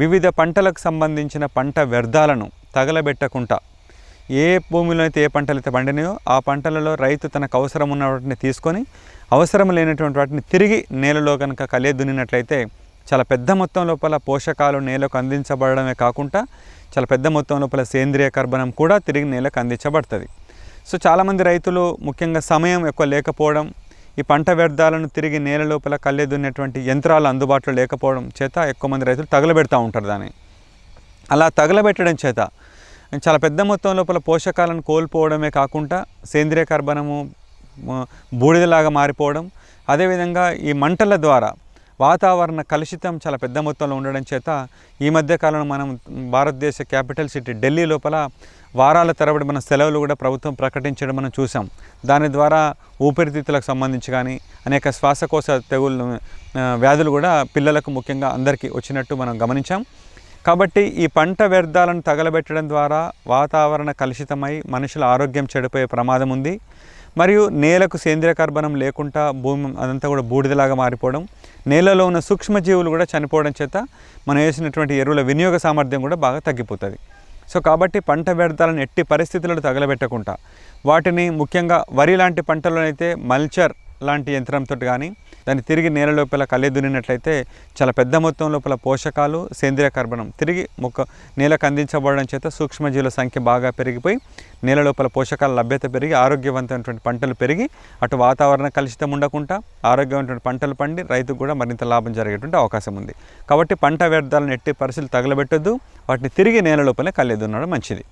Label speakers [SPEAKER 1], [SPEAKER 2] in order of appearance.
[SPEAKER 1] వివిధ పంటలకు సంబంధించిన పంట వ్యర్థాలను తగలబెట్టకుండా ఏ భూమిలో అయితే ఏ పంటలు అయితే పండినాయో ఆ పంటలలో రైతు తనకు అవసరం ఉన్న వాటిని తీసుకొని అవసరం లేనటువంటి వాటిని తిరిగి నేలలో కనుక కలియ దున్నినట్లయితే చాలా పెద్ద మొత్తం లోపల పోషకాలు నేలకు అందించబడమే కాకుండా చాలా పెద్ద మొత్తం లోపల సేంద్రియ కర్బనం కూడా తిరిగి నేలకు అందించబడుతుంది. సో చాలామంది రైతులు ముఖ్యంగా సమయం ఎక్కువ లేకపోవడం ఈ పంట వ్యర్థాలను తిరిగి నేల లోపల కళ్ళెదున్నటువంటి యంత్రాలు అందుబాటులో లేకపోవడం చేత ఎక్కువ మంది రైతులు తగలబెడతా ఉంటారు దాన్ని. అలా తగలబెట్టడం చేత చాలా పెద్ద మొత్తం లోపల పోషకాలను కోల్పోవడమే కాకుండా సేంద్రియ కర్బనము బూడిదలాగా మారిపోవడం అదేవిధంగా ఈ మంటల ద్వారా వాతావరణ కలుషితం చాలా పెద్ద మొత్తంలో ఉండడం చేత ఈ మధ్య కాలంలో మనం భారతదేశ క్యాపిటల్ సిటీ ఢిల్లీ లోపల వారాల తరబడి మన సెలవులు కూడా ప్రభుత్వం ప్రకటించడం మనం చూసాం దాని ద్వారా ఊపిరితిత్తులకు సంబంధించి కానీ అనేక శ్వాసకోశ తెగుళ్ళు వ్యాధులు కూడా పిల్లలకు ముఖ్యంగా అందరికీ వచ్చినట్టు మనం గమనించాం. కాబట్టి ఈ పంట వ్యర్థాలను తగలబెట్టడం ద్వారా వాతావరణ కలుషితమై మనుషుల ఆరోగ్యం చెడిపోయే ప్రమాదం ఉంది. మరియు నేలకు సేంద్రియ కర్బనం లేకుండా భూమి అదంతా కూడా బూడిదలాగా మారిపోవడం నేలలో ఉన్న సూక్ష్మజీవులు కూడా చనిపోవడం చేత మనం వేసినటువంటి ఎరువుల వినియోగ సామర్థ్యం కూడా బాగా తగ్గిపోతుంది. సో కాబట్టి పంట వ్యర్థాలను ఎట్టి పరిస్థితులను తగలబెట్టకుండా వాటిని ముఖ్యంగా వరి లాంటి పంటల్లో అయితే మల్చర్ లాంటి యంత్రంతో కానీ దాన్ని తిరిగి నేల లోపల కళ్ళే దున్నినట్లయితే చాలా పెద్ద మొత్తం లోపల పోషకాలు సేంద్రియ కర్బనం తిరిగి మొక్క నేలకు అందించబడడం చేత సూక్ష్మజీవుల సంఖ్య బాగా పెరిగిపోయి నేల లోపల పోషకాల లభ్యత పెరిగి ఆరోగ్యవంతమైనటువంటి పంటలు పెరిగి అటు వాతావరణ కలుషితం ఉండకుండా ఆరోగ్యమైనటువంటి పంటలు పండి రైతుకు కూడా మరింత లాభం జరిగేటువంటి అవకాశం ఉంది. కాబట్టి పంట వ్యర్థాలను ఎట్టి పరిస్థితులు తగలబెట్టొద్దు వాటిని తిరిగి నేల లోపలే కళ్ళెదున్నడం మంచిది.